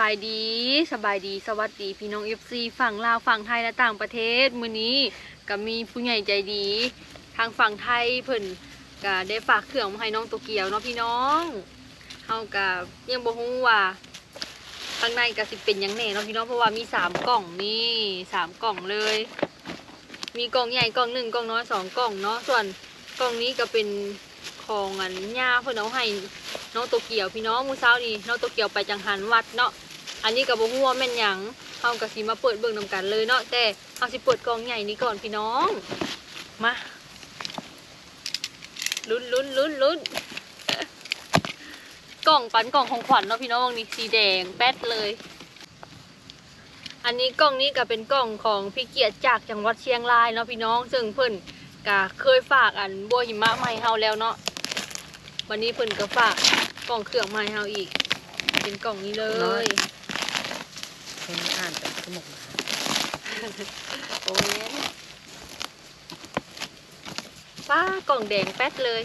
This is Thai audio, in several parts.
บายดีสบายดีสวัสดีพี่น้องเอฟซีฝั่งลาวฝั่งไทยและต่างประเทศมื้อนี้ก็มีผู้ใหญ่ใจดี ทางฝั่งไทยเพิ่นก็ได้ฝากเครื่องมาให้น้องโตเกียวเนาะพี่น้องเฮาก็ยังบ่ฮู้ว่าข้างในก็สิเป็นหยังแน่เนาะพี่น้องเพราะว่ามีสามกล่องนี่สามกล่องเลย มีกล่องใหญ่กล่องหนึ่งกล่องน้อยสองกล่องเนาะส่วนกล่องนี้ก็เป็นของอันย่าเพิ่นเอาให้น้องโตเกียวพี่น้องมื้อเช้านี้น้องโตเกียวไปจังหันวัดเนาะ อันนี้ก็บ่ฮู้ว่าแม่นหยังเฮาก็สิมาเปิดเบิ่งนำกันเลยเนาะแต่เฮาสิเปิดกล่องใหญ่นี้ก่อนพี่น้อง มาลุ้นลุ้นลุ้นลุ้นกล่องปันกล่องของขวัญเนาะพี่น้องนี่สีแดงแป๊ดเลย อันนี้กล่องนี้ก็เป็นกล่องของพี่เกียรติจากจังหวัดเชียงรายเนาะพี่น้อง ซึ่งเพิ่นก็เคยฝากอันบัวหิมะมาให้เฮาแล้วเนาะวันนี้เพิ่นก็ฝากกล่องเครื่องมาให้เฮาอีก เป็นกล่องนี้เลย อ่านมโอ้ยป้ากล่องแดงแป๊ดเลย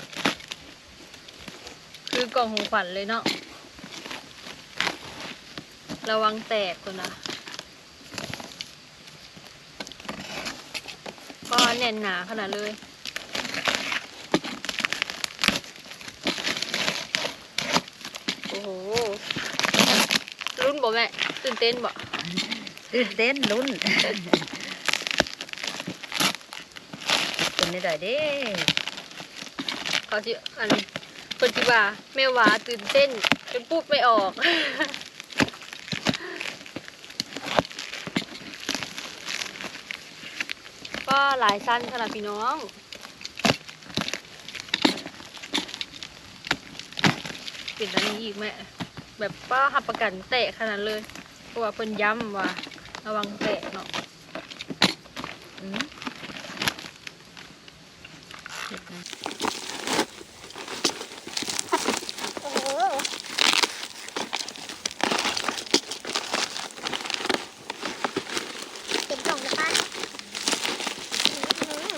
คือกล่องของขวัญเลยเนาะระวังแตกคนนะก็แน่นหนาขนาดเลยโอ้โหรุ่นบ่แม่ตื่นเต้นบ่ เต้นลุ้นเป็นได้เด้เขาสิอันเพิ่นสิว่าแม่หวาตื่นเต้นจนพูดไม่ออกก็หลายสั้นขนาดพี่น้องปิดอันนี้อีกแม่แบบป้าหับประกันเตะขนาดเลยเพราะว่าเพิ่นย้ำว่า ระวังแตะเนาะ อืมเจ็บนะ โอ้โหเป็นกล่องนะป้าอื้อหือ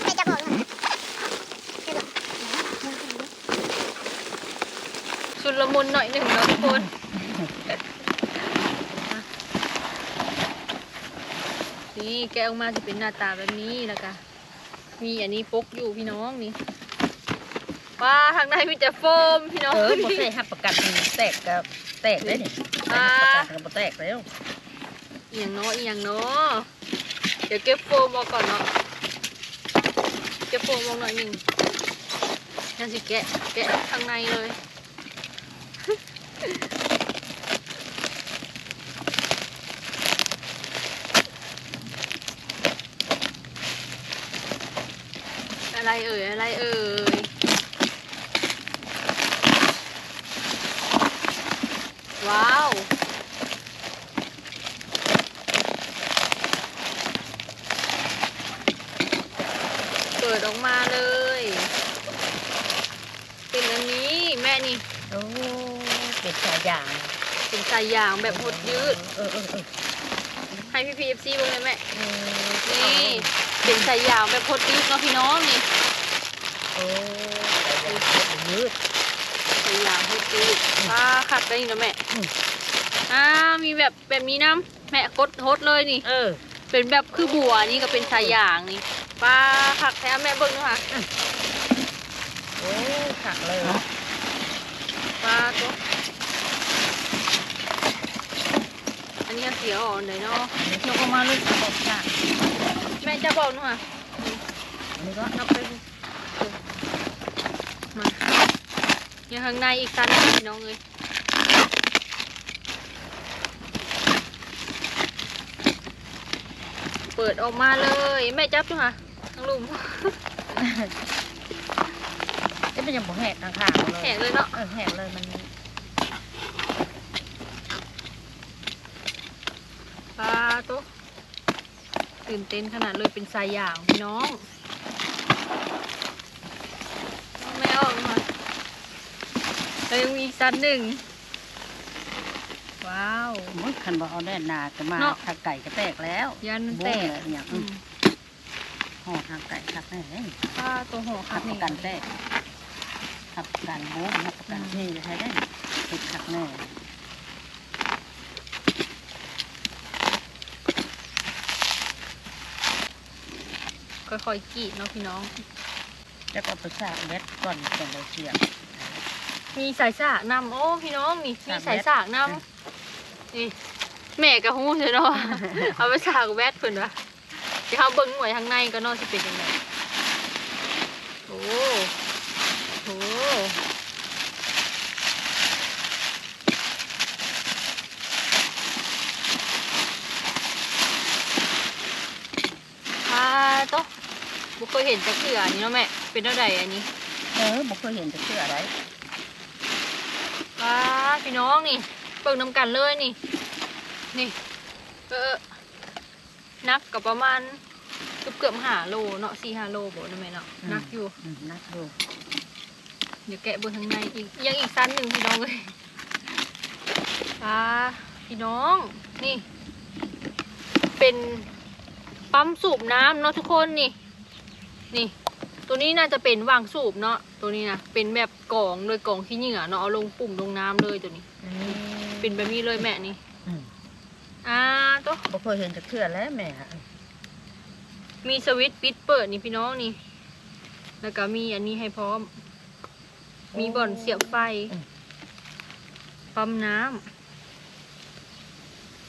ใครจะบอกเลยจะบอก ชุดละมุ นหน่อยหนึ่งเนาะทุกคนนี่แกะออกมาจะเป็นหน้าตาแบบนี้แล้วก็มีอันนี้ปกอยู่พี่น้องนี่ว้าทางในมีแต่โฟมพี่น้องเออบ่ใช่หับประกันแตกกับแตกได้นี่อ่าหับประกันกับบ่แตกแล้วอหย่างเนาะอหย่างเนาะเดี๋ยวเก็บโฟมออกก่อนเนาะเก็บโฟมออกหน่อยหนึ่งนั่นสิแกะแกะข้างในเลย อะไรเอ่ย อะไรเอ่ย ว้าวเปิดออกมาเลย เป็นอันนี้แม่นี่ โอ้ เป็นสายยางเป็นสายยางแบบหดยืด เออเออเออให้พี่พีเอฟซีบ้างเลยแม่เออนี่ เป็นสายยางแบบหดยืดเนาะพี่น้องนี่โอ้สายยางยืดสายยางหดยืดป้าขัดได้นี่นะแม่อืมอ่า มีแบบแบบนี้น้ำแม่กดหดเลยนี่ เออ เป็นแบบคือบัวนี่ก็เป็นสายยางนี่ป้าขัดแท้แม่เบิ้งนะคะโอ้ขักเลยป้าตัว อันนี้เสียอ่อนเลยเนาะยกออกมาเลยบอกจ้าแม่จะบอกหนูค่ะอันนี้ก็นับไปดูเออมายังข้างในอีกตันหนึ่งพี่น้องเลยเปิดออกมาเลยแม่จับดูค่ะทั้งลุมเอ๊ะมันยังบ่แหกทางข้างเลยแข็งเลยเนาะเออแหกเลยมัน ปลาโตะตื่นเต้นขนาดเลยเป็นสายอย่างพี่น้องเอาแม่ออกมาแล้วยังมีอีกสันหนึ่ง ว้าวมันคันบ่เอาแน่นหนาก็มาเนาะทางไก่ก็แตกแล้วยันมันโบ้แตงกเลยอย่างอืมห่อทางไก่คักแน่เลยปลาตัวห่อขัคัดดปนี่ระกันแตกทหักการโบ้หักการเทจะให้ได้ติดหักแน่ ค่อยๆกรีดเนาะพี่น้อง แล้วก็ไปสากเม็ดก่อนก่อนเราเสียบมีสายสากนำโอ้พี่น้องนี่มีสายสากนำนี่แม่กับฮู้ใช่เนาะเอาไปสากแวดเพิ่นวะเดี๋ยวเขาเบิ่งหน่วยทางในก็เนอกสิเป็นยังไงโอ้โหพาโตะบุเค ยเห็นจักเถื่ออันนี้เนาะแม่ เป็นเท่าใดอันนี้เออบ่เคยเห็นจะเชื่ออะไรว้าพี่น้องนี่เบิ่งนำกันเลยนี่ นี่ เออนักกับประมาณเกือบเกือบหาโลเนาะสี่ห้าโลบ่นะแม่เนาะนักอยู่ อืมนักดูเดี๋ยวแกะเบิ่งข้างในอีกยังอีกสั้นหนึ่งพี่น้องเลยว้าพี่น้อง นี่ เป็นปั๊มสูบน้ำเนาะทุกคนนี่ นี่ ตัวนี้น่าจะเป็นวางสูบเนาะตัวนี้นะเป็นแบบกล่องเลยกล่องขี้เหงื่อเนาะเอาลงปุ่มลงน้ำเลยตัวนี้ เป็นแบบนี้เลยแม่นี่อืมอ่าตัวบ่เคยเห็นจะเชื่อแล้วแม่ฮะมีสวิตช์ปิดเปิดนี่พี่น้องนี่ แล้วก็มีอันนี้ให้พร้อม มีบ่อนเสียบไฟปั๊มน้ำ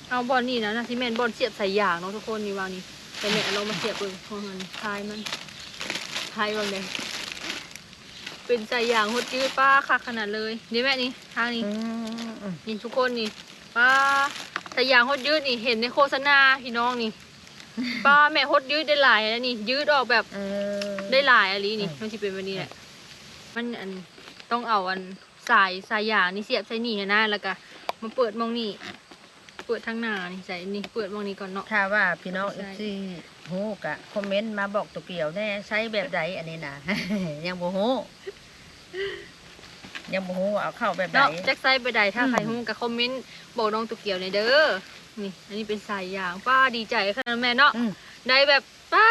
เอาบอลนี่นะนะที่แมนบอลเสียบใส่ยางเนาะทุกคนนี่วางนี่แต่แม่เรามาเสียบเบิ่งเพราะมันทายมัน ทายบางเลยเป็นใส่ยางหดยืดป้าคักขนาดเลยนี่แม่นี่ทางนี้อืมอืมนี่ทุกคนนี่ป้าใส่ยางหดยืดนี่เห็นในโฆษณาพี่น้องนี่ป้าแม่หดยืดได้หลายแล้วนี่ ยืดออกแบบเออได้หลายอะไรนี่อืมมันจะเป็นแบบนี้แหละมันอันต้องเอาอันสายสายยางนี่เสียบใส่นี่ให้หน้าแล้วก็มาเปิดมองนี่ เปิดทางหน้านี่ใส่นี่เปิดมองนี่ก่อนเนาะ ถ้าว่าพี่น้องใช่เอฟซีฮู้กะคอมเมนต์มาบอกตัวเกี่ยวแน่ใช้แบบใดอันนี้นะ ยังบ่ฮู้ยังบ่ฮู้ว่าเอาเข้าแบบใด เนาะแจ็คไซไปใดถ้าอืมใครฮู้ก็คอมเมนต์บอกน้องตุกเกี่ยวในอยเด้อ นี่ อันนี้เป็นสายยางป้าดีใจขนาดแม่เนาะ อืม ได้แบบป้า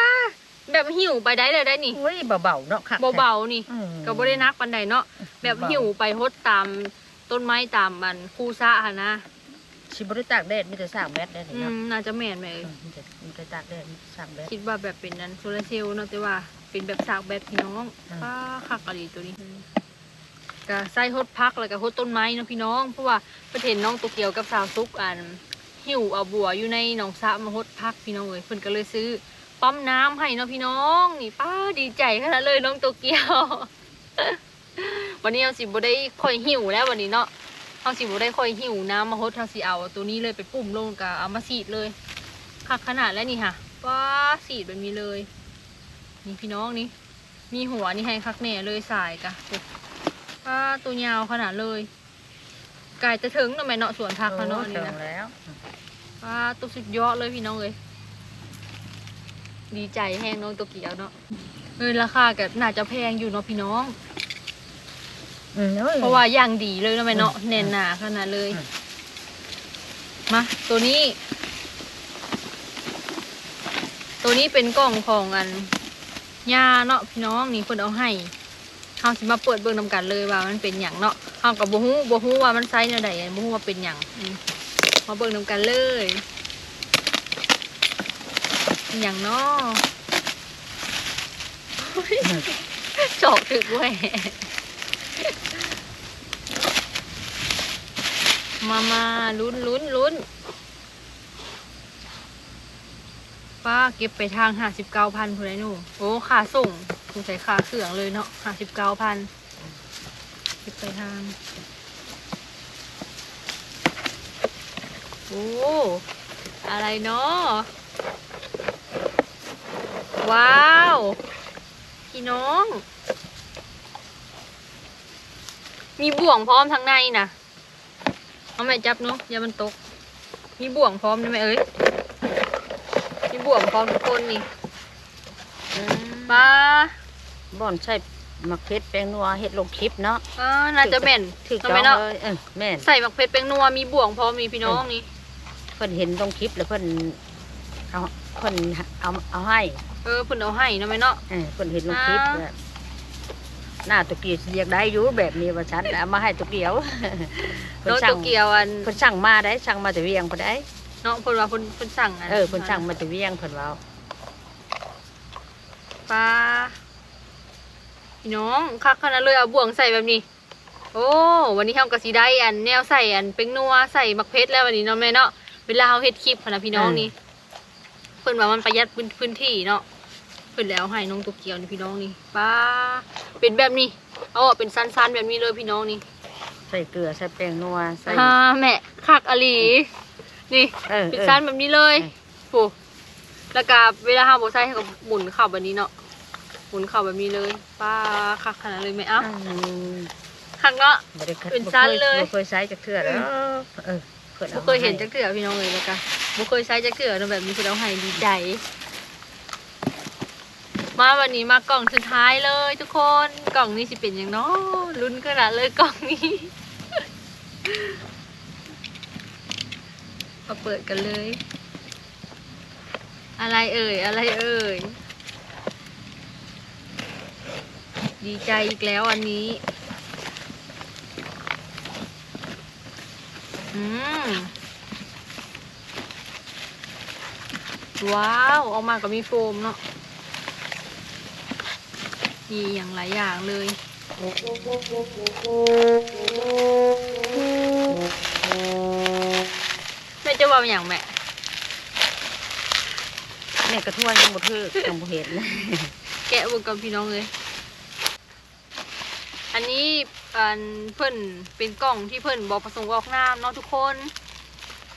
แบบหิวไปได้เลยได้นี่อุ้ยเบาๆเนาะค่ะเบาๆนี่ อืม ก็บ่ได้นักปานใดเนาะแบบหิวไปฮดตามต้นไม้ตามมันคูซะหั่นนะ สิบ่ได้ตากแดดมีแต่สร้างแบดได้นี่อืเนาะมน่าจะแม่นแม่เอ้ยอืมมีแต่มีแต่ตากแดดสร้างแบดคิดว่าแบบเป็นนั้นโซลาร์เซลล์เนาะแต่ว่าเป็นแบบสากแบบพี่น้องอืม ป้าคักอะไรตัวนี้ก็ใส่ฮดพักแล้วก็ฮดต้นไม้เนาะพี่น้องเพราะว่าประเทศน้องตัวเกียวกับสาวซุกอันหิวเอาบัวอยู่ในหนองสระมาฮดพักพี่น้องเลยเพิ่นก็เลยซื้อปั๊มน้ำให้เนาะพี่น้องนี่ป้าดีใจขนาดเลยน้องตัวเกียว วันนี้เราสิบ่ได้ค่อยหิวแล้ววันนี้เนาะ เราสิบ่ได้ค่อยหิวน้ำมาฮดเราสิเอาตัวนี้เลยไปปุ่มลงกับเอามาสีดเลยคักขนาดแล้วนี่ค่ะป้าสีดแบบนี้เลย นี่พี่น้องนี่ มีหัวนี่ให้คักแน่เลยสายกะโอ้ป้าตัวยาวขนาดเลยไก่จะถึงทำไมเนาะสวนพักเขาเนาะอันถึนี่งนะแล้วป้าตัวสุดยอดเลยพี่น้องเลยดีใจแห้งน้องตัวเกียวเนาะเออราคาก็น่าจะแพงอยู่เนาะพี่น้องอืมอ้ย เพราะว่าอย่างดีเลยทำไมเนาะอืมแน่นหนาขนาดเลยอืมมา ตัวนี้ ตัวนี้เป็นกล่องของอันยาเนาะพี่น้องนี่เพิ่นเอาให้เฮาสิมาเปิดเบิ่งนำกันเลยว่ามันเป็นหยังเนาะเฮาก็บ่ฮู้บ่ฮู้ว่ามันไซส์แนวใดบ่ฮู้ว่าเป็นหยังอืมมาเบิ่งนำกันเลยเป็นหยังเนาะโอ้ยจอกถึกเว้ย มามาลุ้นลุ้นลุ้นป้าเก็บไปทางห้าสิบเก้าพันพูดไรหนูโอ้ค่าส่งสงสัยค่าเครื่องเลยเนาะห้าสิบเก้าพันเก็บไปทาง โอ้ อะไรเนาะว้าว พี่น้อง มีบ่วงพร้อมทางในนะเอาแม่จับเนาะอย่ามันตก มีบ่วงพร้อมนะแม่เอ้ย มีบ่วงพร้อมทุกคนนี่ปลาบ่อนใช่มักเพชรแป้งนัวเฮ็ดลงคลิปเนาะอ่าน่าจะแม่นถูกทำต้ไมองเนาะเลยเออแม่นใส่หมักเพชรแป้งนัวมีบ่วงพร้อมมีพี่น้องนี่เพิ่นเห็นลงคลิปแล้วเพิ่นเอาเพิ่นเอาเอาให้ เออเพิ่นเอาให้นะแม่เนาะเออเพิ่นเห็นลงคลิปอ่าแล้ว หน้าตัวเกียวสิอยากได้อยู่แบบนี้ว่าฉันเอามาให้ตัวเกียวเพิ่น้องสั่โตเกียวอันเพิ่นสั่งมาได้สั่งมาแต่เวียงเพิ่นได้เนาะเพิ่นว่าเพิ่นเพิ่นสั่งอันเออเพิ่นสั่งมาแต่เวียงเพิ่นเว้าปลาพี่น้องคักขนาดเลยเอาบ่วงใส่แบบนี้ โอ้วันนี้เฮาก็สิได้อันแนวใส่อันเป็งนัวใส่มักเพชรแล้ววันนี้เนาะแม่เนาะเวลาเฮาเฮ็ดคลิปหั้นนะพี่น้องนี่เพิ่นว่ามันประหยัดพื้นพื้นที่เนาะ เพิ่นแล้วให้น้องโตเกียวนี่พี่น้องนี่ปลาเป็นแบบนี้เอาออกเป็นสั้นๆแบบนี้เลยพี่น้องนี่ใส่เกลือใส่แป้งนัวใส่ฮ่าแม่คักอะหลีนี่เออเป็นเออ สั้นแบบนี้เลยเออ โอ้แล้วก็เวลาห้าโบใส่ให้กับหมุนเข่าแบบนี้เนาะหมุนเข่าแบบนี้เลยป้าคักขนาดเลยไหมเอ้าอืมคักเนาะ บ่ได้คัดเป็นสั้นเลย บ่เคยใช้จักเทื่อแล้วเออพิ่นบ่อาเคยเห็นมาจักเกือพี่น้องเลยแล้วก็บ่เคยใช้จักเกือเนาะแบบนี้คือเราให้ดีใจ มาวันนี้มากล่องสุดท้ายเลยทุกคนกล่องนี้สิเป็นอย่างเนาะลุ้นขนาดเลยกล่องนี้มาเปิดกันเลย อะไรเอ่ยอะไรเอ่ยดีใจอีกแล้วอันนี้ อืม ว้าว ออกมาก็มีโฟมเนาะ มีอย่างหลายอย่างเลยแม่จะว่าเป็นอย่างแม่แม่กระทั่วยังบ่ถือยังบ่เห็นแกะเบุกกับพี่น้องเลย อันนี้อันเพิ่นเป็นกล่องที่เพิ่นบอกประสงค์ออกนามเนาะทุกคน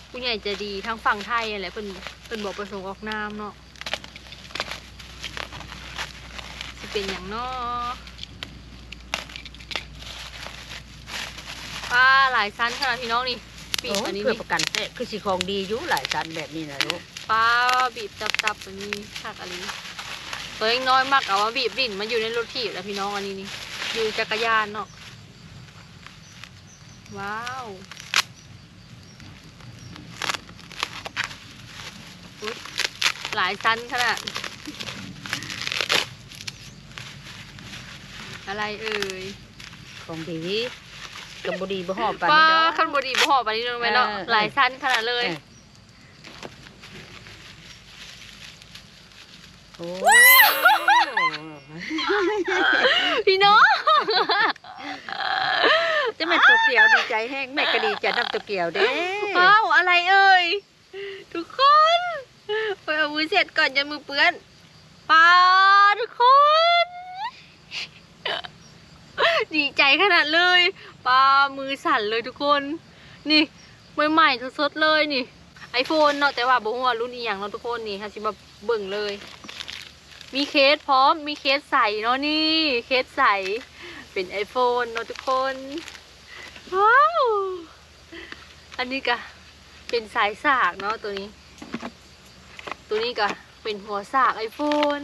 ผู้ใหญ่ใจะดีทั้งฝั่งไทยอะไรเพิ่นเพิ่นบอกประสงค์ออกนามเนาะสิ เป็นอย่างเนาะป้าหลายชั้นขนาดพี่น้องนี่ปีกโอ้อันนี้เพื่อนี่ประกันแท้คือสิของดีอยู่หลายชั้นแบบนี้นะลูกป้าบีบจับจับๆอันนี้หักอันนี้ตัวเองน้อยมากเอาว่าบีบดิ่นมาอยู่ในรถถีบแล้วพี่น้องอันนี้นี่อยู่จักรยานเนาะว้าวอุ๊ยหลายชั้นขนาด อะไรเอ่ยของดีกับบ่ดีบ่ฮอบปานป้านี้ดอก ขันบดีบ่หอบไปนี่นึงไหมเนาะเออ หลายชั้นขนาดเลยเออโอ้พี่น้องจะแม่ตัวเกียวดีใจแห้งแม่ก็ดีใจนำตัวเกียวเด้ว้าวอะไรเอ่ยทุกคนไปเอามือเสร็จก่อนจะมือเปื้อนป้าทุกคน ดีใจขนาดเลยป้ามือสั่นเลยทุกคน นี่ใหม่ๆสดๆเลยนี่ไอโฟนเนาะแต่ว่าบ่ฮู้ว่ารุ่นอีหยังเนาะทุกคนนี่ฮะสิมาเบิ่งเลย มีเคสพร้อมมีเคสใส่เนาะนี่เคสใส่เป็นไอโฟนเนาะทุกคนว้าวอันนี้ก็เป็นสายสากเนาะตัวนี้ ตัวนี้ก็เป็นหัวสากไอโฟน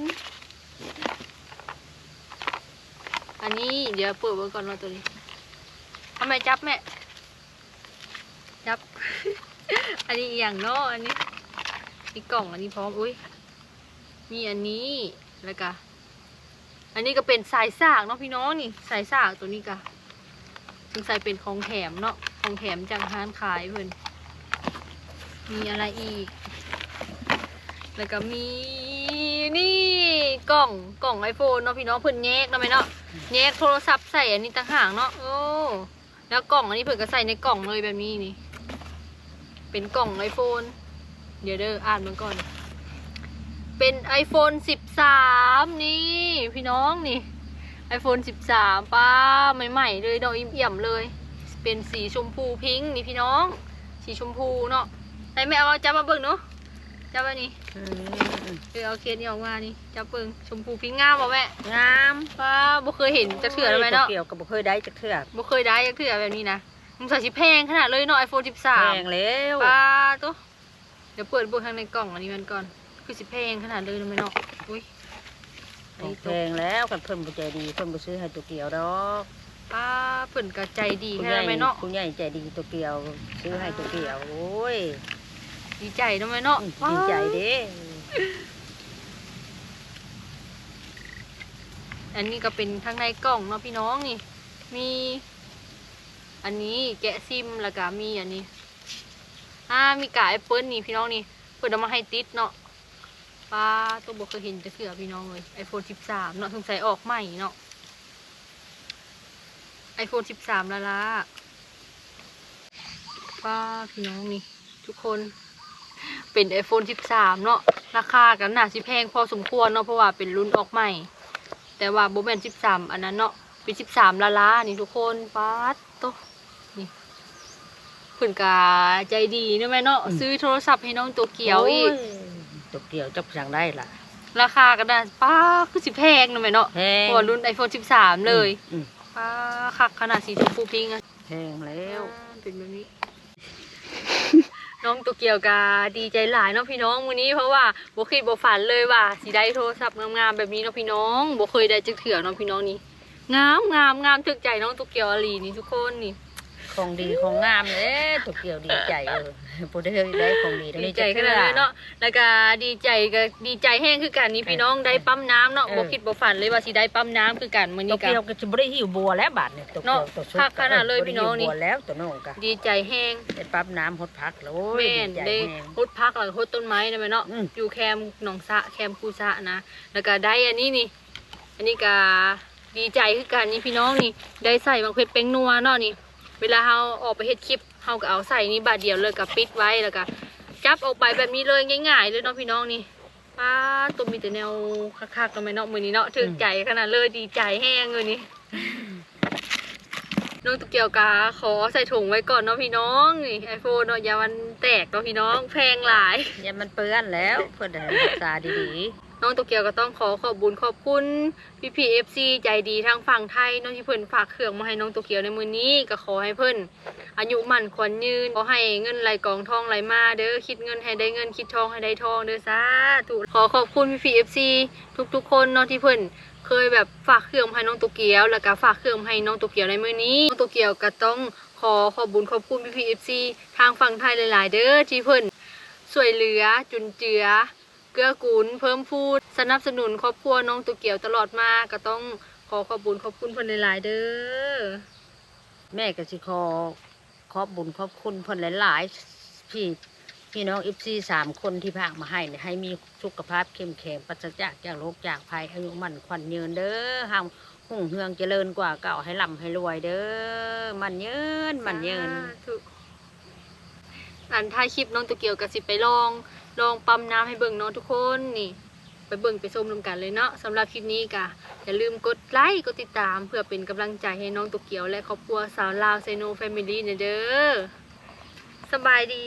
อันนี้เดี๋ยวเปิดไว้ก่อนเนาตัวนี้ทำไมจับแม่ จับ อันนี้อย่างเนาะอันนี้มีกล่องอันนี้พร้อม อุ้ยมีอันนี้แล้วก็อันนี้ก็เป็นสายสากเนาะพี่น้องนี่สายสากตัวนี้ก็สงสัยเป็นของแถมเนาะของแถมจากร้านขายเพิ่อนมีอะไรอีก แล้วก็มีนี่กล่องกล่องไอโฟนเนาะพี่น้องเพิ่อนแยกเนาะไหมเนาะ แยกโทรศัพท์ใส่อันนี้ต่างหากเนาะโอ้แล้วกล่องอันนี้เพิ่นก็ใส่ในกล่องเลยแบบนี้นี่ เป็นกล่องไอโฟนเดี๋ยวเด้ออ่านมันก่อน เป็น iPhone 13 นี่ พี่น้องนี่ iPhone 13 ป้าใหม่ๆเลยดอกอิ่มเอี่ยมเลย เป็นสีชมพูพิงค์นี่พี่น้อง สีชมพูเนาะไหนแม่เอาจับมาเบิ่งเนาะจับอันนี้อืม เออเอาเคสนี้ออกมานี่จับเบิ่งชมพูพิงค์งามบ่แม่งามป้าบ่เคยเห็นจะเถื่อแล้วไหมเนาะตัวเกียวก็บ่เคยได้จักเทื่อบ่เคยได้จะเถื่อแบบนี้นะมึงใส่สิแพงขนาดเลยเนาะ iPhone แพ13งแล้วป้าตัวเดี๋ยวเปิดเบิ่งข้างในกล่องอันนี้มันก่อน คือสิแพงขนาดเลยนะแม่เนาะอุ้ยอันนี้แพตัวงแล้วกันเพิ่นบ่ใจดีเพิ่นบ่ซื้อให้ตัวเกียวดอกป้าเพิ่นก็ใจดีคุณแท้ใหญ่แม่เนาะคุณใหญ่ใจดีตัวเกียว ซื้อให้ตัวเกียวโอ้ยดีใจเนาะแม่เนาะดีใจเด้ไอันนี้ก็เป็นข้างในกล่องเนาะพี่น้องนี่ มี อันนี้แกะซิมแล้วก็มีอันนี้ อ่ามีกาแอปเปิลนี่พี่น้องนี่เปิดเอามาให้ติดเนาะป้าตัวบกเคยเห็นจะเถื่อพี่น้องเลยไอโฟน13เนาะสงสัยออกใหม่เนาะไอโฟน13ละละป้าพี่น้องนี่ ทุกคน เป็น iPhone 13 เนาะราคากันน่าสิแพงพอสมควรเนาะเพราะว่าเป็นรุ่นออกใหม่ แต่ว่าโบแมน13 อันนั้นเนาะเป็น 13 ละล้านี่ทุกคนป๊าดโตะนี่เพิ่นกาใจดีเนาะแม่เนาะซื้อโทรศัพท์ให้น้องตัวเกียวอีกโโตัวเกี่ยวจับสั่งได้ล่ะ ราคากันน่ะป้าคือสิแพงเนาะแม่เนาะแพงเพราะว่ารุ่น iPhone 13 เลยอืมป้าคักขนาดสีชมพูพิงค์อะแพงแล้วเป็นแบบนี้ น้องตัวเกียวกาดีใจหลายเนาะพี่น้องวันนี้เพราะว่าโบคิดโบฝันเลยว่าสีได้โทรศัพท์งามๆแบบนี้เนาะพี่น้องโบเคยได้จึกเถื่อเนาะพี่น้องนี่งามงามงามถึกใจน้องตัวเกียวอลีนี่ทุกคนนี่ ของดีของงามเลยตัวเกี่ยวดีใจเออผู้ได้ได้ของดีดีใจขนาดเลยเนาะแล้วก็ดีใจก็ดีใจแห้งคือกันนี่พี่น้องได้ปั๊มน้ำเนาะบ่คิดบ่ฝันเลยว่าสิได้ปั๊มน้ำคือกันมื้อตัวนี้ก็เกี่ยวก็จะบ่ได้หิวบัวแล้วบาดเนี่ยตัวเนาะเกี่ยวตัวชุคักขนาดเลยพี่น้องนี่บ่ได้หิวบัวแล้วตัวน้องก็ดีใจแห้งได้ปั๊บน้ำหดพักแล้วโอ้ยแม่นดีใจได้แฮงฮดพักแล้วก็ฮดต้นไม้นะแม่เนาะอืมอยู่แคมป์หนองสะแคมป์คูสะนะ แล้วก็ได้อันนี้นี่อันนี้ก็ดีใจคือกันนี่พี่น้องนี่ได้ใส่บางเพชรเป็งนัวเนาะนี่ เวลาเราออกไปเฮ็ดคลิปเราก็เอาใส่นี่บาทเดียวเลยก็ปิดไว้แล้วก็จับออกไปแบบนี้เลยง่าย ๆ เลยเนาะพี่น้องนี่ป้าตัวมีแต่แนวคักๆกันไหมเนาะมือนี้เนาะถึกใจขนาดเลยดีใจแห้งเลยนี่น้องตุกเกียวกาขอใส่ถุงไว้ก่อนเนาะพี่น้องนี่ไอโฟนเนาะอย่ามันแตกเนาะพี่น้องแพงหลายอย่ามันเปื้อนแล้วเพื่อได้รักษาดี น้องโตเกียวก็ต้องขอขอบบุญขอบคุณพี่พีเอฟซีใจดีทางฝั่งไทยน้องที่เพิ่นฝากเครื่องมาให้น้องโตเกียวในมือนี้ก็ขอให้เพิ่นอายุมั่นขวัญยืนขอให้เงินไหลกองทองไหลมาเด้อคิดเงินให้ได้เงินคิดทองให้ได้ทองเด้อสาธุขอขอบคุณพี่พีเอฟซีทุกๆ คนเนาะที่เพิ่นเคยแบบฝากเครื่องให้น้องโตเกียวแล้วก็ฝากเครื่องให้น้องโตเกียวในมือนี้น้องโตเกียวก็ต้องขอขอบบุญขอบคุณพี่พีเอฟซีทางฝั่งไทยหลาย ๆ เด้อที่เพิ่นช่วยเหลือจุนเจือ เกื้อกูลเพิ่มพูดสนับสนุนครอบครัวน้องตุกเกียวตลอดมาก็ต้องขอขอบคุญขอบคุณเพิ่นหลายๆเด้อๆแม่ก็สิขอขอบบุญขอบคุณเพิ่นหลายๆพี่พี่น้องอิฟซีสามคนที่พากมาให้เนี่ยให้มีสุขภาพเข้มแข็งปราศจากจากโรคจากภัยอายุมั่นขวัญยืนเด้อห้างหุ่งเฮืองเจริญกว่าเก่าให้ร่ำให้รวยเด้อมันยืนมันยืนสาธุอันท้ายคลิปน้องตุกเกียวก็สิไปลอง ลองปั๊มน้ำให้เบิ่งเนาะทุกคนนี่ไปเบิ่งไปชมรวมกันเลยเนาะสำหรับคลิปนี้ก็อย่าลืมกดไลค์กดติดตาม เพื่อเป็นกำลังใจให้น้องตุกเกียวและครอบครัวสาวลาวไซโนแฟมิลี่เด้อสบายดี